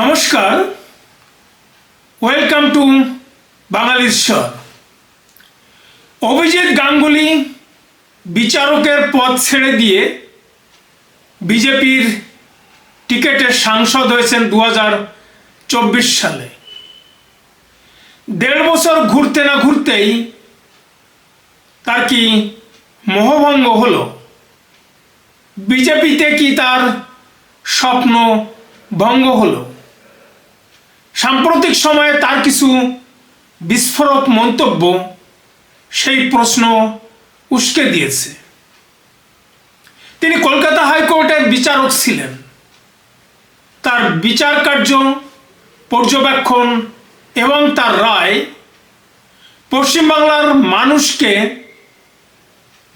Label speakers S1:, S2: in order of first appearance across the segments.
S1: নমস্কার welcome to বাঙালির অভিজিৎ গাঙ্গুলি বিচারকের পদ ছেড়ে দিয়ে বিজেপির টিকেটের সাংসদ হয়েছেন দু চব্বিশ সালে দেড় বছর ঘুরতে না ঘুরতেই তার কি মোহভঙ্গ হল বিজেপিতে কি তার স্বপ্ন ভঙ্গ হলো সাম্প্রতিক সময়ে তার কিছু বিস্ফোরক মন্তব্য সেই প্রশ্ন উস্কে দিয়েছে তিনি কলকাতা হাইকোর্টের বিচারক ছিলেন তার বিচার কার্য পর্যবেক্ষণ এবং তার রায় পশ্চিমবাংলার মানুষকে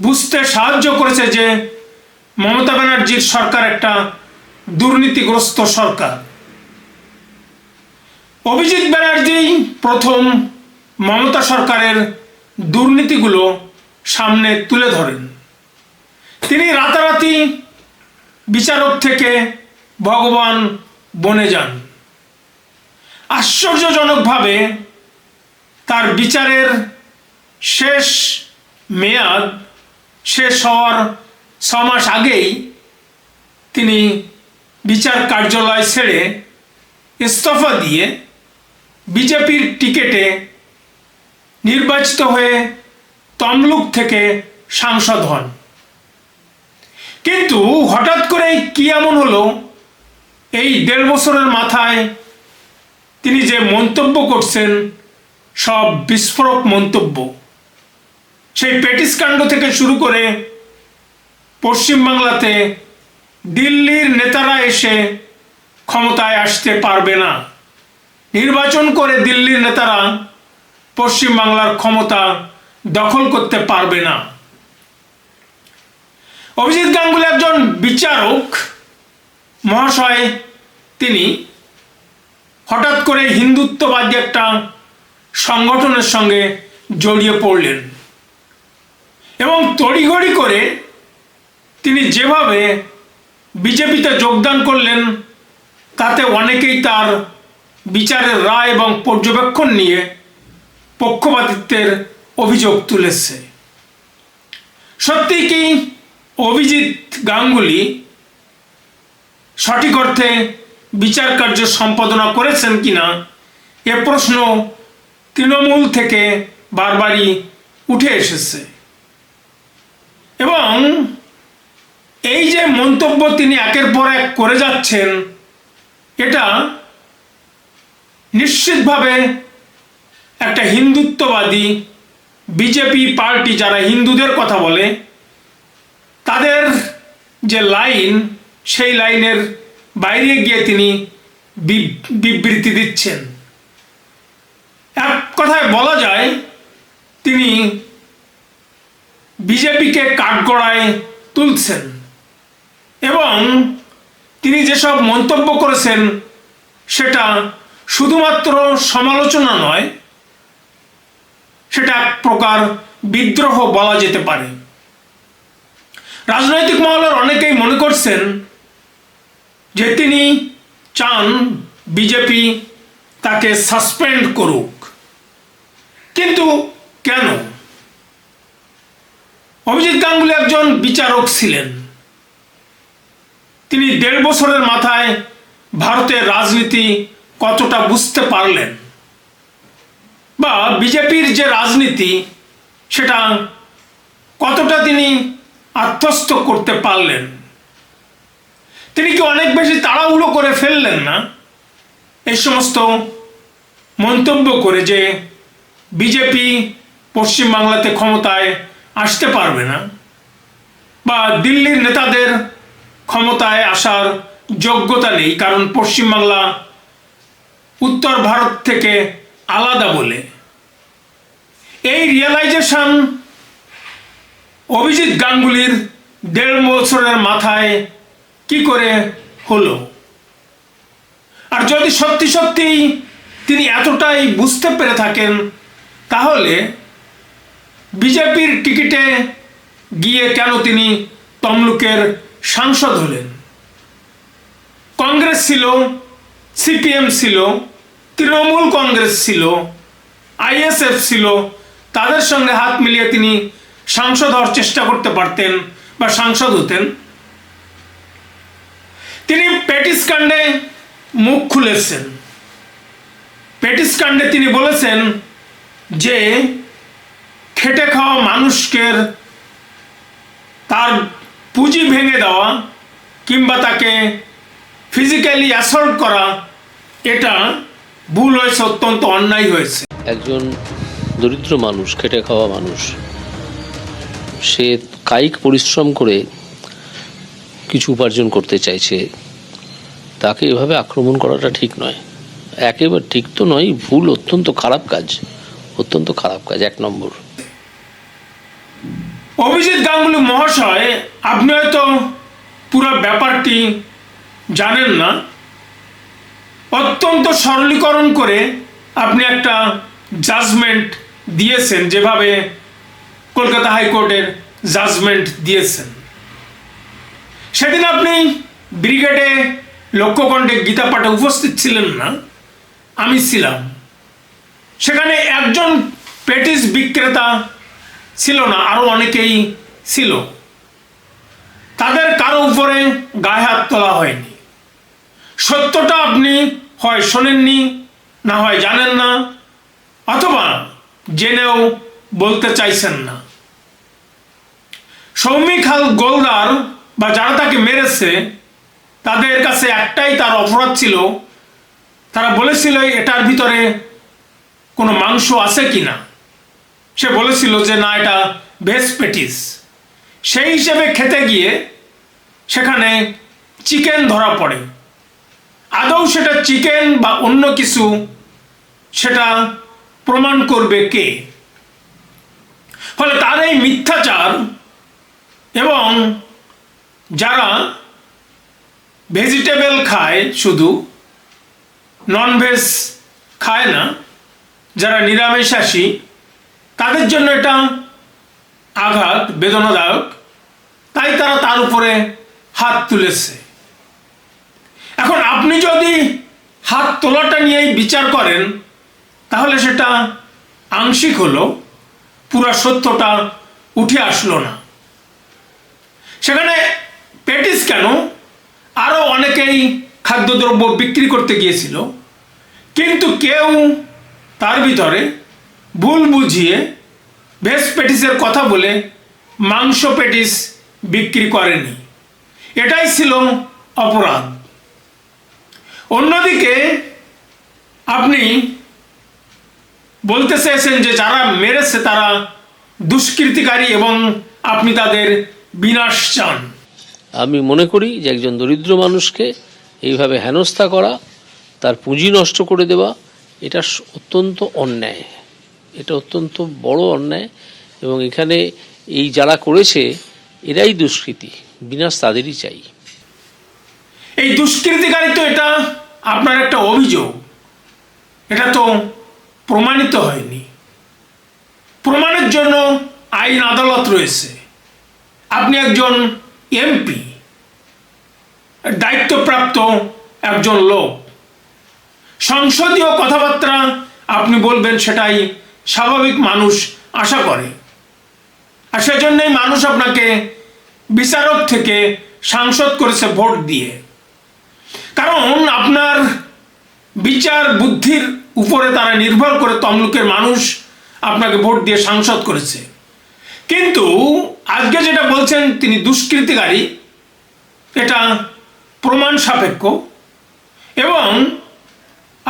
S1: বুঝতে সাহায্য করেছে যে মমতা ব্যানার্জির সরকার একটা দুর্নীতিগ্রস্ত সরকার অভিজিৎ ব্যানার্জি প্রথম মমতা সরকারের দুর্নীতিগুলো সামনে তুলে ধরেন তিনি রাতারাতি বিচারক থেকে ভগবান বনে যান আশ্চর্যজনকভাবে তার বিচারের শেষ মেয়াদ শেষ হওয়ার ছ মাস আগেই তিনি বিচার কার্যালয় ছেড়ে ইস্তফা দিয়ে বিজেপির টিকেটে নির্বাচিত হয়ে তমলুক থেকে সাংসদ হন কিন্তু হঠাৎ করে কি এমন হলো এই দেড় বছরের মাথায় তিনি যে মন্তব্য করছেন সব বিস্ফোরক মন্তব্য সেই পেটিস কাণ্ড থেকে শুরু করে পশ্চিমবাংলাতে দিল্লির নেতারা এসে ক্ষমতায় আসতে পারবে না নির্বাচন করে দিল্লির নেতারা পশ্চিমবাংলার ক্ষমতা দখল করতে পারবে না অভিজিৎ গাঙ্গুলি একজন বিচারক মহাশয় তিনি হঠাৎ করে হিন্দুত্ববাদী একটা সংগঠনের সঙ্গে জড়িয়ে পড়লেন এবং তড়িঘড়ি করে তিনি যেভাবে বিজেপিতে যোগদান করলেন তাতে অনেকেই তার বিচারের রায় এবং পর্যবেক্ষণ নিয়ে পক্ষপাতিত্বের অভিযোগ তুলেছে সত্যি কি অভিজিৎ গাঙ্গুলি সঠিক অর্থে বিচার কার্য সম্পাদনা করেছেন কিনা এ প্রশ্ন তৃণমূল থেকে বারবারই উঠে এসেছে এবং এই যে মন্তব্য তিনি একের পর এক করে যাচ্ছেন এটা নিশ্চিতভাবে একটা হিন্দুত্ববাদী বিজেপি পার্টি যারা হিন্দুদের কথা বলে তাদের যে লাইন সেই লাইনের বাইরে গিয়ে তিনি বিবৃতি দিচ্ছেন এক কথায় বলা যায় তিনি বিজেপিকে কাঠগড়ায় তুলছেন এবং তিনি যেসব মন্তব্য করেছেন সেটা শুধুমাত্র সমালোচনা নয় সেটা এক প্রকার বিদ্রোহ বলা যেতে পারে রাজনৈতিক মহলের অনেকেই মনে করছেন যে তিনি চান বিজেপি তাকে সাসপেন্ড করুক কিন্তু কেন অভিজিৎ গাঙ্গুলি একজন বিচারক ছিলেন তিনি দেড় বছরের মাথায় ভারতের রাজনীতি কতটা বুঝতে পারলেন বা বিজেপির যে রাজনীতি সেটা কতটা তিনি আত্মস্থ করতে পারলেন তিনি কি অনেক বেশি তাড়াহুড়ো করে ফেললেন না এই সমস্ত মন্তব্য করে যে বিজেপি পশ্চিমবাংলাতে ক্ষমতায় আসতে পারবে না বা দিল্লির নেতাদের ক্ষমতায় আসার যোগ্যতা নেই কারণ পশ্চিমবাংলা উত্তর ভারত থেকে আলাদা বলে এই রিয়েলাইজেশন অভিজিৎ গাঙ্গুলির দেড় বছরের মাথায় কি করে হলো আর যদি সত্যি সত্যিই তিনি এতটাই বুঝতে পেরে থাকেন তাহলে বিজেপির টিকিটে গিয়ে কেন তিনি তমলুকের সাংসদ হলেন কংগ্রেস ছিল সিপিএম ছিল তৃণমূল কংগ্রেস ছিল আইএসএফ ছিল তাদের সঙ্গে হাত মিলিয়ে তিনি সাংসদ হওয়ার চেষ্টা করতে পারতেন বা সাংসদ হতেন তিনি প্যাটিস কাণ্ডে মুখ খুলেছেন প্যাটিস কাণ্ডে তিনি বলেছেন যে খেটে খাওয়া মানুষকে তার পুঁজি ভেঙে দেওয়া কিংবা তাকে ফিজিক্যালি অ্যাসল্ট করা এটা ভুল হয়েছে অত্যন্ত অন্যায় হয়েছে
S2: একজন দরিদ্র মানুষ খেটে খাওয়া মানুষ সে কায়িক পরিশ্রম করে কিছু উপার্জন করতে চাইছে তাকে এভাবে আক্রমণ করাটা ঠিক নয় একেবারে ঠিক তো নয় ভুল অত্যন্ত খারাপ কাজ অত্যন্ত খারাপ কাজ এক নম্বর
S1: অভিজিৎ গাঙ্গুলি মহাশয় আপনি হয়তো পুরো ব্যাপারটি জানেন না অত্যন্ত সরলীকরণ করে আপনি একটা জাজমেন্ট দিয়েছেন যেভাবে কলকাতা হাইকোর্টের জাজমেন্ট দিয়েছেন সেদিন আপনি ব্রিগেডে লক্ষ্যকণ্ডে গীতা পাঠে উপস্থিত ছিলেন না আমি ছিলাম সেখানে একজন পেটিস বিক্রেতা ছিল না আরও অনেকেই ছিল তাদের কারো উপরে গায়ে হাত তোলা হয়নি সত্যটা আপনি হয় শোনেননি না হয় জানেন না অথবা জেনেও বলতে চাইছেন না সৌমিক গোলদার বা যারা তাকে মেরেছে তাদের কাছে একটাই তার অপরাধ ছিল তারা বলেছিল এটার ভিতরে কোনো মাংস আছে কি না সে বলেছিল যে না এটা ভেজ পেটিস সেই হিসেবে খেতে গিয়ে সেখানে চিকেন ধরা পড়ে আদৌ সেটা চিকেন বা অন্য কিছু সেটা প্রমাণ করবে কে ফলে তার এই মিথ্যাচার এবং যারা ভেজিটেবল খায় শুধু ননভেজ খায় না যারা নিরামিষাসী তাদের জন্য এটা আঘাত বেদনাদায়ক তাই তারা তার উপরে হাত তুলেছে এখন আপনি যদি হাত তোলাটা নিয়েই বিচার করেন তাহলে সেটা আংশিক হলো পুরো সত্যটা উঠে আসলো না সেখানে পেটিস কেন আরও অনেকেই খাদ্যদ্রব্য বিক্রি করতে গিয়েছিল কিন্তু কেউ তার ভিতরে ভুল বুঝিয়ে ভেজ পেটিসের কথা বলে মাংস পেটিস বিক্রি করেনি এটাই ছিল অপরাধ অন্যদিকে আপনি বলতে চেয়েছেন যে যারা মেরেছে তারা দুষ্কৃতিকারী এবং আপনি তাদের বিনাশ চান
S2: আমি মনে করি যে একজন দরিদ্র মানুষকে এইভাবে হেনস্থা করা তার পুঁজি নষ্ট করে দেওয়া এটা অত্যন্ত অন্যায় এটা অত্যন্ত বড় অন্যায় এবং এখানে এই যারা করেছে এরাই দুষ্কৃতি বিনাশ তাদেরই চাই
S1: এই দুষ্কৃতিকারী তো এটা আপনার একটা অভিযোগ এটা তো প্রমাণিত হয়নি প্রমাণের জন্য আইন আদালত রয়েছে আপনি একজন এমপি দায়িত্বপ্রাপ্ত একজন লোক সংসদীয় কথাবার্তা আপনি বলবেন সেটাই স্বাভাবিক মানুষ আশা করে আর সেজন্যই মানুষ আপনাকে বিচারক থেকে সাংসদ করেছে ভোট দিয়ে কারণ আপনার বিচার বুদ্ধির উপরে তারা নির্ভর করে তমলুকের মানুষ আপনাকে ভোট দিয়ে সাংসদ করেছে কিন্তু আজকে যেটা বলছেন তিনি দুষ্কৃতিকারী এটা প্রমাণ সাপেক্ষ এবং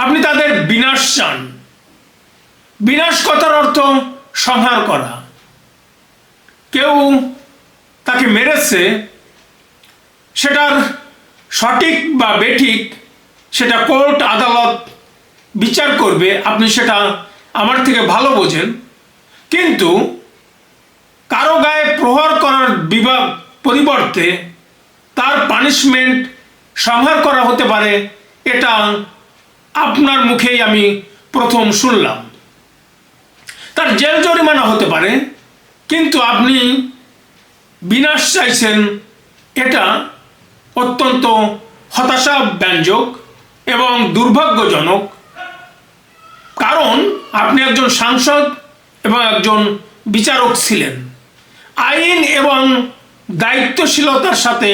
S1: আপনি তাদের বিনাশ চান বিনাশ কথার অর্থ সংহার করা কেউ তাকে মেরেছে সেটার সঠিক বা বেঠিক সেটা কোর্ট আদালত বিচার করবে আপনি সেটা আমার থেকে ভালো বোঝেন কিন্তু কারো গায়ে প্রহার করার বিভাগ পরিবর্তে তার পানিশমেন্ট সংহার করা হতে পারে এটা আপনার মুখেই আমি প্রথম শুনলাম তার জেল জরিমানা হতে পারে কিন্তু আপনি বিনাশ চাইছেন এটা অত্যন্ত হতাশাব্যঞ্জক এবং দুর্ভাগ্যজনক কারণ আপনি একজন সাংসদ এবং একজন বিচারক ছিলেন আইন এবং দায়িত্বশীলতার সাথে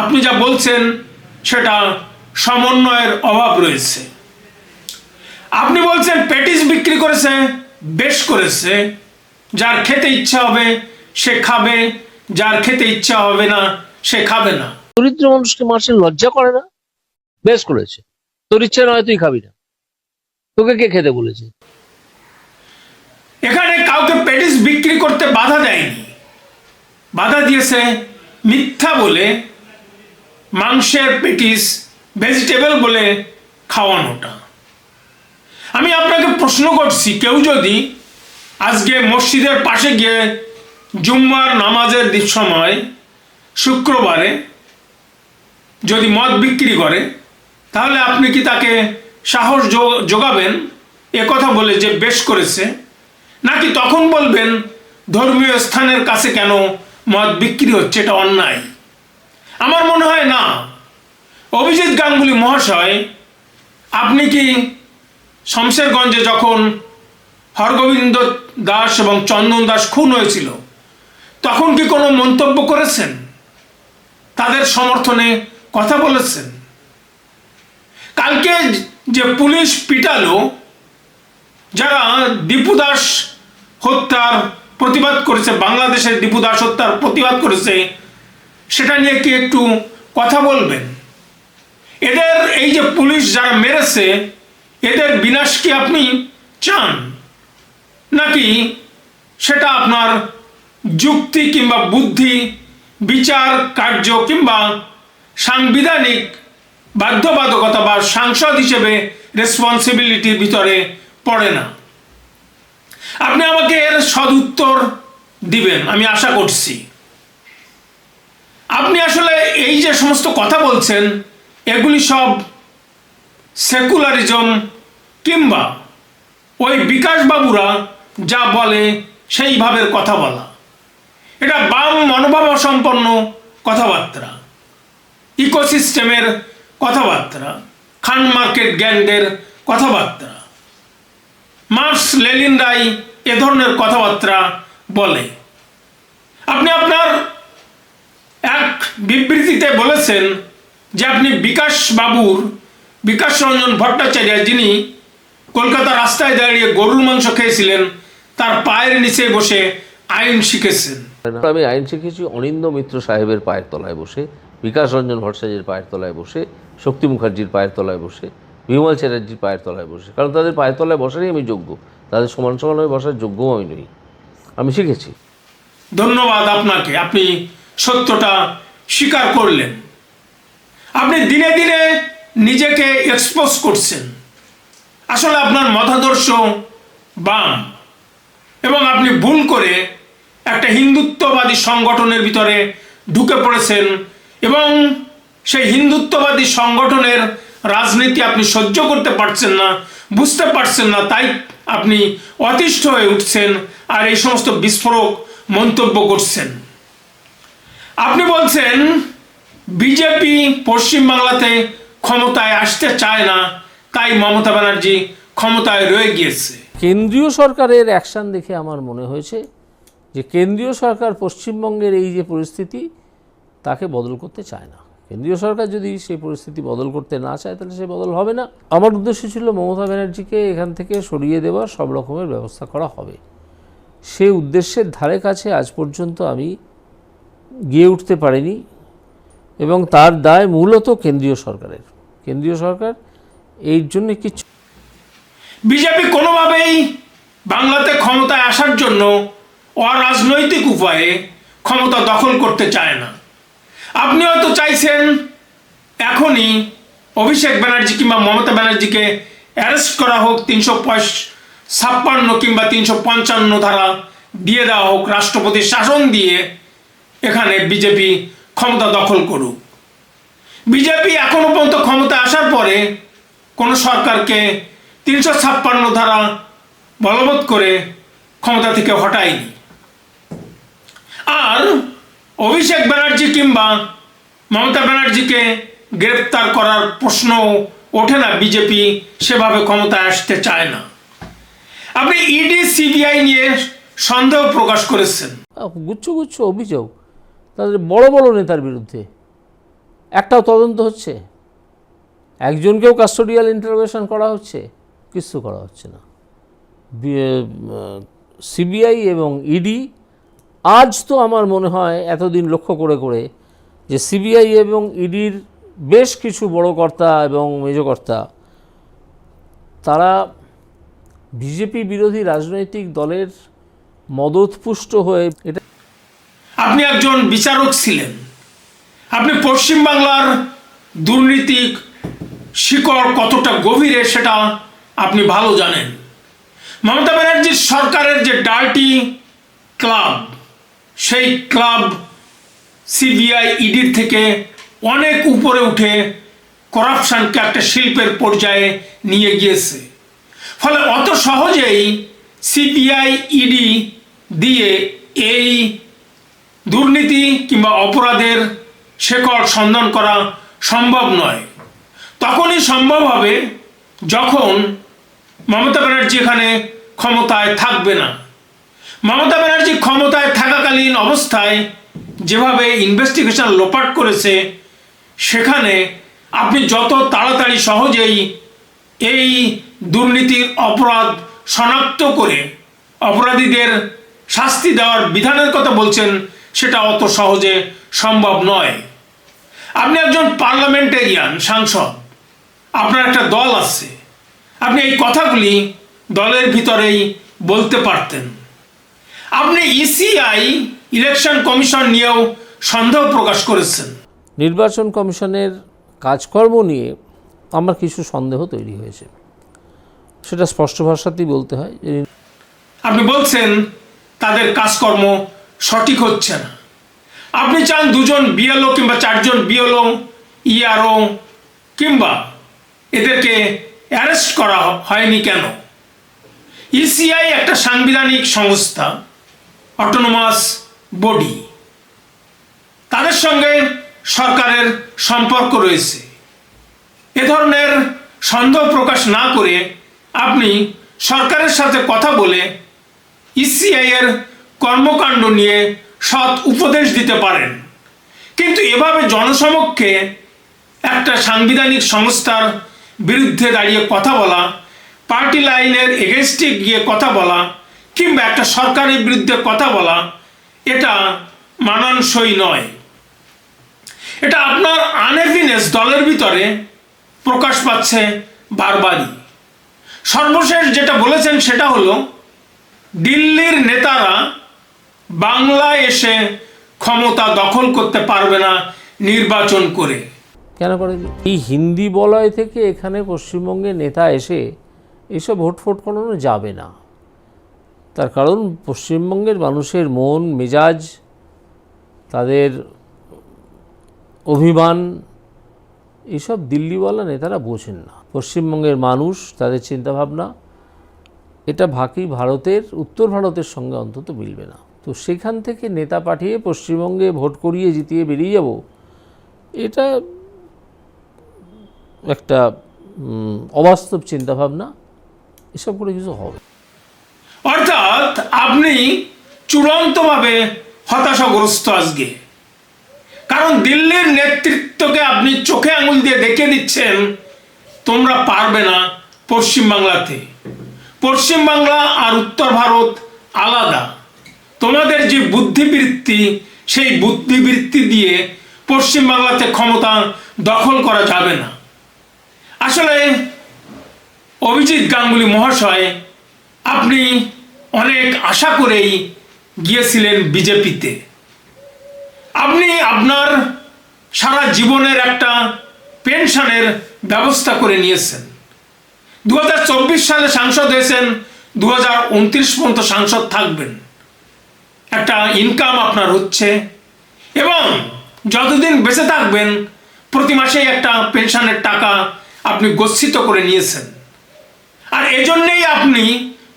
S1: আপনি যা বলছেন সেটা সমন্বয়ের অভাব রয়েছে আপনি বলছেন প্যাটিস বিক্রি করেছে বেশ করেছে যার খেতে ইচ্ছা হবে সে খাবে যার খেতে ইচ্ছা হবে না সে খাবে না
S2: দরিদ্র মানুষকে মাসে লজ্জা করে না বেশ করেছে তোর ইচ্ছে নয় তুই খাবি না তোকে কে খেতে বলেছে
S1: এখানে কাউকে প্যাটিস বিক্রি করতে বাধা দেয়নি বাধা দিয়েছে মিথ্যা বলে মাংসের পেটিস ভেজিটেবল বলে খাওয়ানোটা আমি আপনাকে প্রশ্ন করছি কেউ যদি আজকে মসজিদের পাশে গিয়ে জুম্মার নামাজের সময় শুক্রবারে যদি মদ বিক্রি করে তাহলে আপনি কি তাকে সাহস যোগাবেন এ কথা বলে যে বেশ করেছে নাকি তখন বলবেন ধর্মীয় স্থানের কাছে কেন মদ বিক্রি হচ্ছে এটা অন্যায় আমার মনে হয় না অভিজিৎ গাঙ্গুলি মহাশয় আপনি কি শমশেরগঞ্জে যখন হরগোবিন্দ দাস এবং চন্দন দাস খুন হয়েছিল তখন কি কোনো মন্তব্য করেছেন তাদের সমর্থনে কথা বলেছেন কালকে যে পুলিশ পিটালো যারা দীপু দাস হত্যার প্রতিবাদ করেছে বাংলাদেশের দীপু দাস হত্যার প্রতিবাদ করেছে সেটা নিয়ে কি একটু কথা বলবেন এদের এই যে পুলিশ যারা মেরেছে এদের বিনাশ কি আপনি চান নাকি সেটা আপনার যুক্তি কিংবা বুদ্ধি বিচার কার্য কিংবা সাংবিধানিক বাধ্যবাধকতা বা সাংসদ হিসেবে রেসপন্সিবিলিটির ভিতরে পড়ে না আপনি আমাকে এর সদুত্তর দিবেন আমি আশা করছি আপনি আসলে এই যে সমস্ত কথা বলছেন এগুলি সব সেকুলারিজম কিংবা ওই বিকাশবাবুরা যা বলে সেইভাবে কথা বলা এটা বাম মনোভাব সম্পন্ন কথাবার্তা ইকোসিস্টেমের কথাবার্তা খান মার্কেট গ্যাংদের কথাবার্তা মার্কস লেলিনরাই এ ধরনের কথাবার্তা বলে আপনি আপনার এক বিবৃতিতে বলেছেন যে আপনি বিকাশ বাবুর বিকাশ রঞ্জন ভট্টাচার্য যিনি কলকাতা রাস্তায় দাঁড়িয়ে গরুর মাংস খেয়েছিলেন তার পায়ের নিচে বসে আইন শিখেছেন
S2: আমি আইন শিখেছি অনিন্দ্য মিত্র সাহেবের পায়ের তলায় বসে বিকাশ রঞ্জন ভট্টাচার্যের পায়ের তলায় বসে শক্তি মুখার্জির পায়ের তলায় বসে বিমল চ্যাটার্জির পায়ের তলায় বসে কারণ তাদের পায়ের তলায় বসারই আমি যোগ্য তাদের সমান সমান হয়ে বসার যোগ্যও আমি নই আমি শিখেছি
S1: ধন্যবাদ আপনাকে আপনি সত্যটা স্বীকার করলেন আপনি দিনে দিনে নিজেকে এক্সপোজ করছেন আসলে আপনার মতাদর্শ বাম এবং আপনি ভুল করে একটা হিন্দুত্ববাদী সংগঠনের ভিতরে ঢুকে পড়েছেন এবং সেই হিন্দুত্ববাদী সংগঠনের রাজনীতি আপনি সহ্য করতে পারছেন না বুঝতে পারছেন না তাই আপনি অতিষ্ঠ হয়ে উঠছেন আর এই সমস্ত বিস্ফোরক মন্তব্য করছেন আপনি বলছেন বিজেপি পশ্চিমবাংলাতে ক্ষমতায় আসতে চায় না তাই মমতা ব্যানার্জি ক্ষমতায় রয়ে গিয়েছে
S2: কেন্দ্রীয় সরকারের অ্যাকশান দেখে আমার মনে হয়েছে যে কেন্দ্রীয় সরকার পশ্চিমবঙ্গের এই যে পরিস্থিতি তাকে বদল করতে চায় না কেন্দ্রীয় সরকার যদি সেই পরিস্থিতি বদল করতে না চায় তাহলে সে বদল হবে না আমার উদ্দেশ্য ছিল মমতা ব্যানার্জিকে এখান থেকে সরিয়ে দেওয়ার সব রকমের ব্যবস্থা করা হবে সে উদ্দেশ্যের ধারে কাছে আজ পর্যন্ত আমি গিয়ে উঠতে পারিনি এবং তার দায় মূলত কেন্দ্রীয় সরকারের কেন্দ্রীয় সরকার এই জন্য কিছু
S1: বিজেপি কোনোভাবেই বাংলাতে ক্ষমতায় আসার জন্য অরাজনৈতিক উপায়ে ক্ষমতা দখল করতে চায় না আপনি হয়তো চাইছেন এখনই অভিষেক ব্যানার্জি কিংবা মমতা ব্যানার্জিকে অ্যারেস্ট করা হোক তিনশো ছাপ্পান্ন কিংবা তিনশো পঞ্চান্ন ধারা দিয়ে দেওয়া হোক রাষ্ট্রপতির শাসন দিয়ে এখানে বিজেপি ক্ষমতা দখল করুক বিজেপি এখনও পর্যন্ত ক্ষমতা আসার পরে কোনো সরকারকে তিনশো ছাপ্পান্ন ধারা বলবৎ করে ক্ষমতা থেকে হটায়নি আর অভিষেক ব্যানার্জি কিংবা মমতা ব্যানার্জিকে গ্রেপ্তার করার প্রশ্ন ওঠে না বিজেপি সেভাবে ক্ষমতায় আসতে চায় না আপনি ইডি সিবিআই নিয়ে সন্দেহ প্রকাশ করেছেন
S2: গুচ্ছ গুচ্ছ অভিযোগ তাদের বড় বড় নেতার বিরুদ্ধে একটাও তদন্ত হচ্ছে একজনকেও কাস্টোডিয়াল ইন্টারভেশন করা হচ্ছে কিছু করা হচ্ছে না সিবিআই এবং ইডি আজ তো আমার মনে হয় এতদিন লক্ষ্য করে করে যে সিবিআই এবং ইডির বেশ কিছু বড় কর্তা এবং মেজকর্তা তারা বিজেপি বিরোধী রাজনৈতিক দলের মদতপুষ্ট হয়ে এটা
S1: আপনি একজন বিচারক ছিলেন আপনি পশ্চিমবাংলার দুর্নীতিক শিকড় কতটা গভীরে সেটা আপনি ভালো জানেন মমতা ব্যানার্জির সরকারের যে ডার্টি ক্লাব সেই ক্লাব সিবিআই ইডির থেকে অনেক উপরে উঠে করাপশানকে একটা শিল্পের পর্যায়ে নিয়ে গিয়েছে ফলে অত সহজেই সিবিআই ইডি দিয়ে এই দুর্নীতি কিংবা অপরাধের শেকড় সন্ধান করা সম্ভব নয় তখনই সম্ভব হবে যখন মমতা ব্যানার্জি এখানে ক্ষমতায় থাকবে না মমতা ব্যানার্জি ক্ষমতায় থাকাকালীন অবস্থায় যেভাবে ইনভেস্টিগেশন লোপাট করেছে সেখানে আপনি যত তাড়াতাড়ি সহজেই এই দুর্নীতির অপরাধ শনাক্ত করে অপরাধীদের শাস্তি দেওয়ার বিধানের কথা বলছেন সেটা অত সহজে সম্ভব নয় আপনি একজন পার্লামেন্টেরিয়ান সাংসদ আপনার একটা দল আছে আপনি এই কথাগুলি দলের ভিতরেই বলতে পারতেন আপনি ইসিআই ইলেকশন কমিশন নিয়েও সন্দেহ প্রকাশ করেছেন
S2: নির্বাচন কমিশনের কাজকর্ম নিয়ে আমার কিছু সন্দেহ তৈরি হয়েছে সেটা স্পষ্ট ভাষাতেই বলতে হয়
S1: আপনি বলছেন তাদের কাজকর্ম সঠিক হচ্ছে না আপনি চান দুজন বিএলও কিংবা চারজন বিএলও ইআরও e কিংবা এদেরকে অ্যারেস্ট করা হয়নি কেন ইসিআই e একটা সাংবিধানিক সংস্থা অটোনোমাস বডি তাদের সঙ্গে সরকারের সম্পর্ক রয়েছে এ ধরনের সন্দেহ প্রকাশ না করে আপনি সরকারের সাথে কথা বলে ইসিআই e এর কর্মকাণ্ড নিয়ে সৎ উপদেশ দিতে পারেন কিন্তু এভাবে জনসমক্ষে একটা সাংবিধানিক সংস্থার বিরুদ্ধে দাঁড়িয়ে কথা বলা পার্টি লাইনের এগেনস্টে গিয়ে কথা বলা কিংবা একটা সরকারের বিরুদ্ধে কথা বলা এটা মানানসই নয় এটা আপনার আনহ্যাপিনেস দলের ভিতরে প্রকাশ পাচ্ছে বারবারই সর্বশেষ যেটা বলেছেন সেটা হলো দিল্লির নেতারা বাংলায় এসে ক্ষমতা দখল করতে পারবে না নির্বাচন করে
S2: কেন করে এই হিন্দি বলয় থেকে এখানে পশ্চিমবঙ্গে নেতা এসে এসব ভোট ফোট করানো যাবে না তার কারণ পশ্চিমবঙ্গের মানুষের মন মেজাজ তাদের অভিমান এইসব দিল্লিওয়ালা নেতারা বোঝেন না পশ্চিমবঙ্গের মানুষ তাদের চিন্তাভাবনা এটা বাকি ভারতের উত্তর ভারতের সঙ্গে অন্তত মিলবে না তো সেখান থেকে নেতা পাঠিয়ে পশ্চিমবঙ্গে ভোট করিয়ে জিতিয়ে বেরিয়ে যাব এটা একটা অবাস্তব চিন্তাভাবনা এসব করে কিছু হবে
S1: অর্থাৎ আপনি চূড়ান্তভাবে হতাশাগ্রস্ত আজকে কারণ দিল্লির নেতৃত্বকে আপনি চোখে আঙুল দিয়ে দেখিয়ে দিচ্ছেন তোমরা পারবে না পশ্চিমবাংলাতে পশ্চিমবাংলা আর উত্তর ভারত আলাদা তোমাদের যে বুদ্ধিবৃত্তি সেই বুদ্ধিবৃত্তি দিয়ে পশ্চিমবাংলাতে ক্ষমতা দখল করা যাবে না আসলে অভিজিৎ গাঙ্গুলি মহাশয় আপনি অনেক আশা করেই গিয়েছিলেন বিজেপিতে আপনি আপনার সারা জীবনের একটা পেনশনের ব্যবস্থা করে নিয়েছেন দু সালে সাংসদ হয়েছেন দু পর্যন্ত সাংসদ থাকবেন একটা ইনকাম আপনার হচ্ছে এবং যতদিন বেঁচে থাকবেন প্রতি মাসে একটা পেনশনের টাকা আপনি গচ্ছিত করে নিয়েছেন আর এজন্যেই আপনি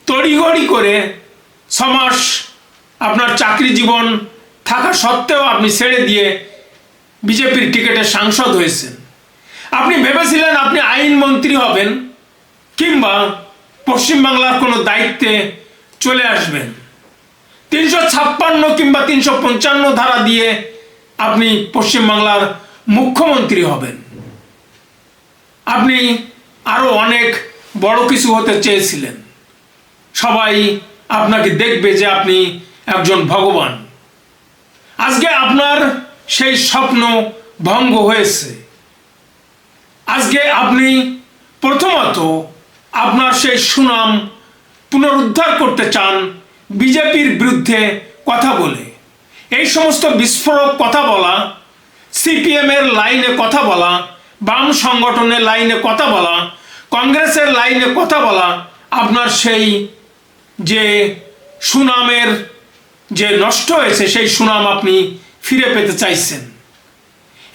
S1: তড়িঘড়ি করে সমাস আপনার চাকরি জীবন থাকা সত্ত্বেও আপনি ছেড়ে দিয়ে বিজেপির টিকিটে সাংসদ হয়েছেন আপনি ভেবেছিলেন আপনি আইনমন্ত্রী হবেন কিংবা পশ্চিমবাংলার কোনো দায়িত্বে চলে আসবেন তিনশো ছাপ্পান্ন কিংবা তিনশো পঞ্চান্ন ধারা দিয়ে আপনি পশ্চিমবাংলার মুখ্যমন্ত্রী হবেন আপনি আরও অনেক বড় কিছু হতে চেয়েছিলেন সবাই আপনাকে দেখবে যে আপনি একজন ভগবান আজকে আপনার সেই স্বপ্ন ভঙ্গ হয়েছে আজকে আপনি প্রথমত আপনার সেই সুনাম পুনরুদ্ধার করতে চান বিজেপির বিরুদ্ধে কথা বলে এই সমস্ত বিস্ফোরক কথা বলা সিপিএমের লাইনে কথা বলা বাম সংগঠনের লাইনে কথা বলা কংগ্রেসের লাইনে কথা বলা আপনার সেই যে সুনামের যে নষ্ট হয়েছে সেই সুনাম আপনি ফিরে পেতে চাইছেন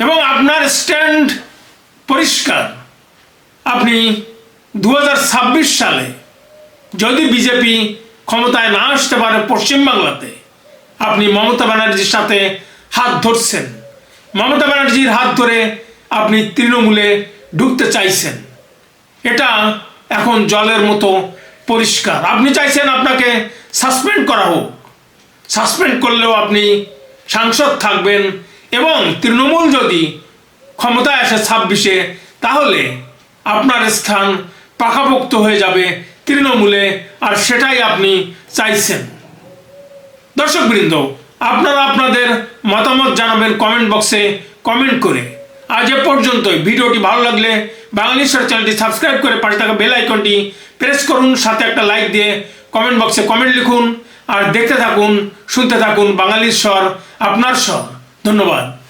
S1: এবং আপনার স্ট্যান্ড পরিষ্কার আপনি দু সালে যদি বিজেপি ক্ষমতায় না আসতে পারে পশ্চিমবাংলাতে আপনি মমতা ব্যানার্জির সাথে হাত ধরছেন মমতা ব্যানার্জির হাত ধরে আপনি তৃণমূলে ঢুকতে চাইছেন এটা এখন জলের মতো পরিষ্কার আপনি চাইছেন আপনাকে সাসপেন্ড করা হোক সাসপেন্ড করলেও আপনি সাংসদ থাকবেন এবং তৃণমূল যদি ক্ষমতায় আসে ছাব্বিশে তাহলে আপনার স্থান পাকাপোক্ত হয়ে যাবে তৃণমূলে আর সেটাই আপনি চাইছেন দর্শকবৃন্দ আপনারা আপনাদের মতামত জানাবেন কমেন্ট বক্সে কমেন্ট করে আজ এ পর্যন্তই ভিডিওটি ভালো লাগলে বাংলাদেশের চ্যানেলটি সাবস্ক্রাইব করে পাশে থাকা বেল আইকনটি প্রেস করুন সাথে একটা লাইক দিয়ে কমেন্ট বক্সে কমেন্ট লিখুন আর দেখতে থাকুন শুনতে থাকুন বাঙালির স্বর আপনার স্বর ধন্যবাদ